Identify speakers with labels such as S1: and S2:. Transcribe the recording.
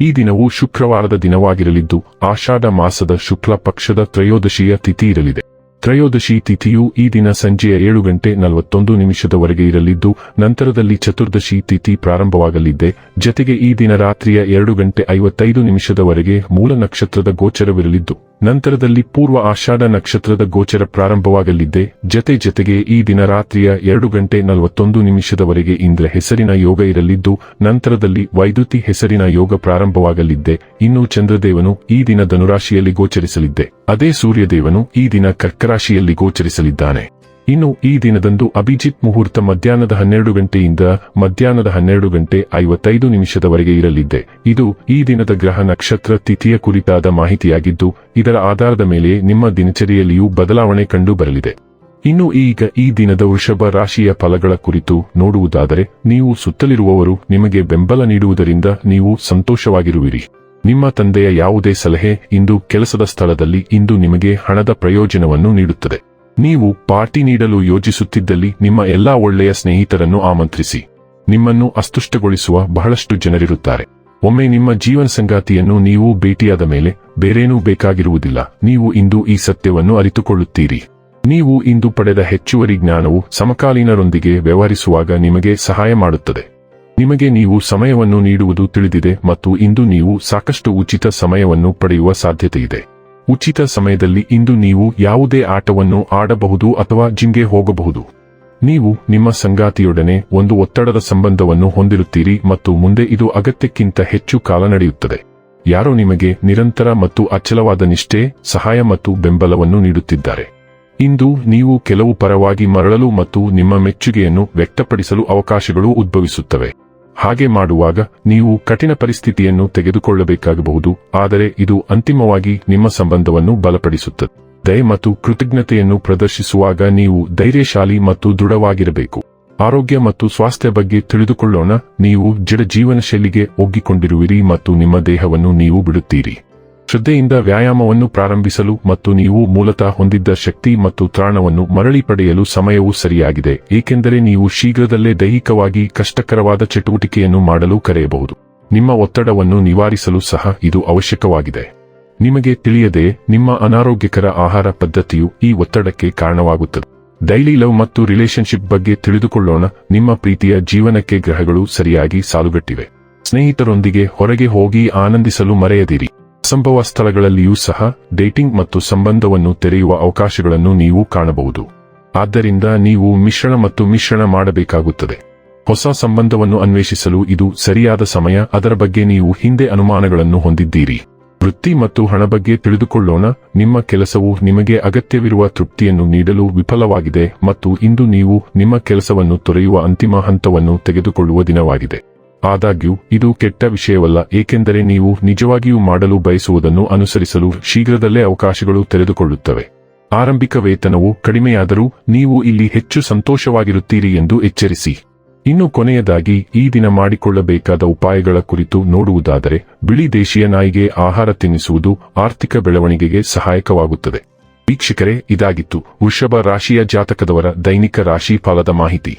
S1: ಈ ದಿನವು ಶುಕ್ರವಾರದ ದಿನವಾಗಿರಲಿದ್ದು ಆಷಾಢ ಮಾಸದ ಶುಕ್ಲ ಪಕ್ಷದ ತ್ರಯೋದಶಿಯ ತಿಥಿ ಇರಲಿದೆ. ತ್ರಯೋದಶಿ ತಿಥಿಯು ಈ ದಿನ ಸಂಜೆಯ ಏಳು ಗಂಟೆ ನಲವತ್ತೊಂದು ನಿಮಿಷದವರೆಗೆ ಇರಲಿದ್ದು, ನಂತರದಲ್ಲಿ ಚತುರ್ದಶಿ ತಿಥಿ ಪ್ರಾರಂಭವಾಗಲಿದ್ದೆ ಜತೆಗೆ ಈ ದಿನ ರಾತ್ರಿಯ ಎರಡು ಗಂಟೆ ಐವತ್ತೈದು ನಿಮಿಷದವರೆಗೆ ಮೂಲ ನಕ್ಷತ್ರದ ಗೋಚರವಿರಲಿದ್ದು, ನಂತರದಲ್ಲಿ ಪೂರ್ವ ಆಷಾಢ ನಕ್ಷತ್ರದ ಗೋಚರ ಪ್ರಾರಂಭವಾಗಲಿದ್ದೆ ಜತೆ ಜತೆಗೆ ಈ ದಿನ ರಾತ್ರಿಯ ಎರಡು ಗಂಟೆ ನಲವತ್ತೊಂದು ನಿಮಿಷದವರೆಗೆ ಇಂದ್ರ ಹೆಸರಿನ ಯೋಗ ಇರಲಿದ್ದು, ನಂತರದಲ್ಲಿ ವೈದ್ಯುತಿ ಹೆಸರಿನ ಯೋಗ ಪ್ರಾರಂಭವಾಗಲಿದ್ದೆ ಇನ್ನು ಚಂದ್ರದೇವನು ಈ ದಿನ ಧನುರಾಶಿಯಲ್ಲಿ ಗೋಚರಿಸಲಿದ್ದೆ ಅದೇ ಸೂರ್ಯದೇವನು ಈ ದಿನ ಕರ್ಕರಾಶಿಯಲ್ಲಿ ಗೋಚರಿಸಲಿದ್ದಾನೆ. ಇನ್ನು ಈ ದಿನದಂದು ಅಭಿಜಿತ್ ಮುಹೂರ್ತ ಮಧ್ಯಾಹ್ನದ ಹನ್ನೆರಡು ಗಂಟೆಯಿಂದ ಮಧ್ಯಾಹ್ನದ ಹನ್ನೆರಡು ಗಂಟೆ ಐವತ್ತೈದು ನಿಮಿಷದವರೆಗೆ ಇರಲಿದ್ದೆ. ಇದು ಈ ದಿನದ ಗ್ರಹ ನಕ್ಷತ್ರ ತಿಥಿಯ ಕುರಿತಾದ ಮಾಹಿತಿಯಾಗಿದ್ದು, ಇದರ ಆಧಾರದ ಮೇಲೆ ನಿಮ್ಮ ದಿನಚರಿಯಲ್ಲಿಯೂ ಬದಲಾವಣೆ ಕಂಡು ಬರಲಿದೆ ಇನ್ನು ಈಗ ಈ ದಿನದ ವೃಷಭ ರಾಶಿಯ ಫಲಗಳ ಕುರಿತು ನೋಡುವುದಾದರೆ, ನೀವು ಸುತ್ತಲಿರುವವರು ನಿಮಗೆ ಬೆಂಬಲ ನೀಡುವುದರಿಂದ ನೀವು ಸಂತೋಷವಾಗಿರುವಿರಿ. ನಿಮ್ಮ ತಂದೆಯ ಯಾವುದೇ ಸಲಹೆ ಇಂದು ಕೆಲಸದ ಸ್ಥಳದಲ್ಲಿ ಇಂದು ನಿಮಗೆ ಹಣದ ಪ್ರಯೋಜನವನ್ನು ನೀಡುತ್ತದೆ. ನೀವು ಪಾರ್ಟಿ ನೀಡಲು ಯೋಜಿಸುತ್ತಿದ್ದಲ್ಲಿ ನಿಮ್ಮ ಎಲ್ಲಾ ಒಳ್ಳೆಯ ಸ್ನೇಹಿತರನ್ನು ಆಮಂತ್ರಿಸಿ. ನಿಮ್ಮನ್ನು ಅಸ್ತುಷ್ಟಗೊಳಿಸುವ ಬಹಳಷ್ಟು ಜನರಿರುತ್ತಾರೆ. ಒಮ್ಮೆ ನಿಮ್ಮ ಜೀವನ ಸಂಗಾತಿಯನ್ನು ನೀವು ಭೇಟಿಯಾದ ಮೇಲೆ ಬೇರೇನೂ ಬೇಕಾಗಿರುವುದಿಲ್ಲ. ನೀವು ಇಂದು ಈ ಸತ್ಯವನ್ನು ಅರಿತುಕೊಳ್ಳುತ್ತೀರಿ. ನೀವು ಇಂದು ಪಡೆದ ಹೆಚ್ಚುವರಿ ಜ್ಞಾನವು ಸಮಕಾಲೀನರೊಂದಿಗೆ ವ್ಯವಹರಿಸುವಾಗ ನಿಮಗೆ ಸಹಾಯ ಮಾಡುತ್ತದೆ. ನಿಮಗೆ ನೀವು ಸಮಯವನ್ನು ನೀಡುವುದು ತಿಳಿದಿದೆ ಮತ್ತು ಇಂದು ನೀವು ಸಾಕಷ್ಟು ಉಚಿತ ಸಮಯವನ್ನು ಪಡೆಯುವ ಸಾಧ್ಯತೆಯಿದೆ. ಉಚಿತ ಸಮಯದಲ್ಲಿ ಇಂದು ನೀವು ಯಾವುದೇ ಆಟವನ್ನು ಆಡಬಹುದು ಅಥವಾ ಜಿಮ್ಗೆ ಹೋಗಬಹುದು. ನೀವು ನಿಮ್ಮ ಸಂಗಾತಿಯೊಡನೆ ಒಂದು ಒತ್ತಡದ ಸಂಬಂಧವನ್ನು ಹೊಂದಿರುತ್ತೀರಿ ಮತ್ತು ಮುಂದೆ ಇದು ಅಗತ್ಯಕ್ಕಿಂತ ಹೆಚ್ಚು ಕಾಲ ನಡೆಯುತ್ತದೆ. ಯಾರೋ ನಿಮಗೆ ನಿರಂತರ ಮತ್ತು ಅಚಲವಾದ ನಿಷ್ಠೆ, ಸಹಾಯ ಮತ್ತು ಬೆಂಬಲವನ್ನು ನೀಡುತ್ತಿದ್ದಾರೆ. ಇಂದು ನೀವು ಕೆಲವು ಪರವಾಗಿ ಮರಳಲು ಮತ್ತು ನಿಮ್ಮ ಮೆಚ್ಚುಗೆಯನ್ನು ವ್ಯಕ್ತಪಡಿಸಲು ಅವಕಾಶಗಳು ಉದ್ಭವಿಸುತ್ತವೆ. ಹಾಗೆ ಮಾಡುವಾಗ ನೀವು ಕಠಿಣ ಪರಿಸ್ಥಿತಿಯನ್ನು ತೆಗೆದುಕೊಳ್ಳಬೇಕಾಗಬಹುದು, ಆದರೆ ಇದು ಅಂತಿಮವಾಗಿ ನಿಮ್ಮ ಸಂಬಂಧವನ್ನು ಬಲಪಡಿಸುತ್ತದೆ. ದಯ ಮತ್ತು ಕೃತಜ್ಞತೆಯನ್ನು ಪ್ರದರ್ಶಿಸುವಾಗ ನೀವು ಧೈರ್ಯಶಾಲಿ ಮತ್ತು ದೃಢವಾಗಿರಬೇಕು. ಆರೋಗ್ಯ ಮತ್ತು ಸ್ವಾಸ್ಥ್ಯ ಬಗ್ಗೆ ತಿಳಿದುಕೊಳ್ಳೋಣ, ನೀವು ಜಡ ಜೀವನ ಶೈಲಿಗೆ ಒಗ್ಗಿಕೊಂಡಿರುವಿರಿ ಮತ್ತು ನಿಮ್ಮ ದೇಹವನ್ನು ನೀವು ಬಿಡುತ್ತೀರಿ. ಶ್ರದ್ಧೆಯಿಂದ ವ್ಯಾಯಾಮವನ್ನು ಪ್ರಾರಂಭಿಸಲು ಮತ್ತು ನೀವು ಮೂಲತಃ ಹೊಂದಿದ್ದ ಶಕ್ತಿ ಮತ್ತು ತ್ರಾಣವನ್ನು ಮರಳಿ ಪಡೆಯಲು ಸಮಯವು ಸರಿಯಾಗಿದೆ, ಏಕೆಂದರೆ ನೀವು ಶೀಘ್ರದಲ್ಲೇ ದೈಹಿಕವಾಗಿ ಕಷ್ಟಕರವಾದ ಚಟುವಟಿಕೆಯನ್ನು ಮಾಡಲು ಕರೆಯಬಹುದು. ನಿಮ್ಮ ಒತ್ತಡವನ್ನು ನಿವಾರಿಸಲು ಸಹ ಇದು ಅವಶ್ಯಕವಾಗಿದೆ. ನಿಮಗೆ ತಿಳಿಯದೆ, ನಿಮ್ಮ ಅನಾರೋಗ್ಯಕರ ಆಹಾರ ಪದ್ಧತಿಯು ಈ ಒತ್ತಡಕ್ಕೆ ಕಾರಣವಾಗುತ್ತದೆ. ಡೈಲಿ ಲವ್ ಮತ್ತು ರಿಲೇಶನ್ಶಿಪ್ ಬಗ್ಗೆ ತಿಳಿದುಕೊಳ್ಳೋಣ, ನಿಮ್ಮ ಪ್ರೀತಿಯ ಜೀವನಕ್ಕೆ ಗ್ರಹಗಳು ಸರಿಯಾಗಿ ಸಾಲುಗಟ್ಟಿವೆ. ಸ್ನೇಹಿತರೊಂದಿಗೆ ಹೊರಗೆ ಹೋಗಿ ಆನಂದಿಸಲು ಮರೆಯದಿರಿ. ಸಂಭವ ಸ್ಥಳಗಳಲ್ಲಿಯೂ ಸಹ ಡೇಟಿಂಗ್ ಮತ್ತು ಸಂಬಂಧವನ್ನು ತೆರೆಯುವ ಅವಕಾಶಗಳನ್ನು ನೀವು ಕಾಣಬಹುದು. ಆದ್ದರಿಂದ ನೀವು ಮಿಶ್ರಣ ಮತ್ತು ಮಿಶ್ರಣ ಮಾಡಬೇಕಾಗುತ್ತದೆ. ಹೊಸ ಸಂಬಂಧವನ್ನು ಅನ್ವೇಷಿಸಲು ಇದು ಸರಿಯಾದ ಸಮಯ, ಅದರ ಬಗ್ಗೆ ನೀವು ಹಿಂದೆ ಅನುಮಾನಗಳನ್ನು ಹೊಂದಿದ್ದೀರಿ. ವೃತ್ತಿ ಮತ್ತು ಹಣ ಬಗ್ಗೆ ತಿಳಿದುಕೊಳ್ಳೋಣ, ನಿಮ್ಮ ಕೆಲಸವು ನಿಮಗೆ ಅಗತ್ಯವಿರುವ ತೃಪ್ತಿಯನ್ನು ನೀಡಲು ವಿಫಲವಾಗಿದೆ ಮತ್ತು ಇಂದು ನೀವು ನಿಮ್ಮ ಕೆಲಸವನ್ನು ತೊರೆಯುವ ಅಂತಿಮ ಹಂತವನ್ನು ತೆಗೆದುಕೊಳ್ಳುವ ದಿನವಾಗಿದೆ. ಆದಾಗ್ಯೂ, ಇದು ಕೆಟ್ಟ ವಿಷಯವಲ್ಲ, ಏಕೆಂದರೆ ನೀವು ನಿಜವಾಗಿಯೂ ಮಾಡಲು ಬಯಸುವುದನ್ನು ಅನುಸರಿಸಲು ಶೀಘ್ರದಲ್ಲೇ ಅವಕಾಶಗಳು ತೆರೆದುಕೊಳ್ಳುತ್ತವೆ. ಆರಂಭಿಕ ವೇತನವು ಕಡಿಮೆಯಾದರೂ, ನೀವು ಇಲ್ಲಿ ಹೆಚ್ಚು ಸಂತೋಷವಾಗಿರುತ್ತೀರಿ ಎಂದು ಎಚ್ಚರಿಸಿ. ಇನ್ನು ಕೊನೆಯದಾಗಿ, ಈ ದಿನ ಮಾಡಿಕೊಳ್ಳಬೇಕಾದ ಉಪಾಯಗಳ ಕುರಿತು ನೋಡುವುದಾದರೆ, ಬಿಳಿ ದೇಶೀಯ ನಾಯಿಗೆ ಆಹಾರ ತಿನ್ನಿಸುವುದು ಆರ್ಥಿಕ ಬೆಳವಣಿಗೆಗೆ ಸಹಾಯಕವಾಗುತ್ತದೆ. ವೀಕ್ಷಕರೇ, ಇದಾಗಿತ್ತು. ವೃಷಭ ರಾಶಿಯ ಜಾತಕದವರ ದೈನಿಕ ರಾಶಿ ಫಲದ ಮಾಹಿತಿ.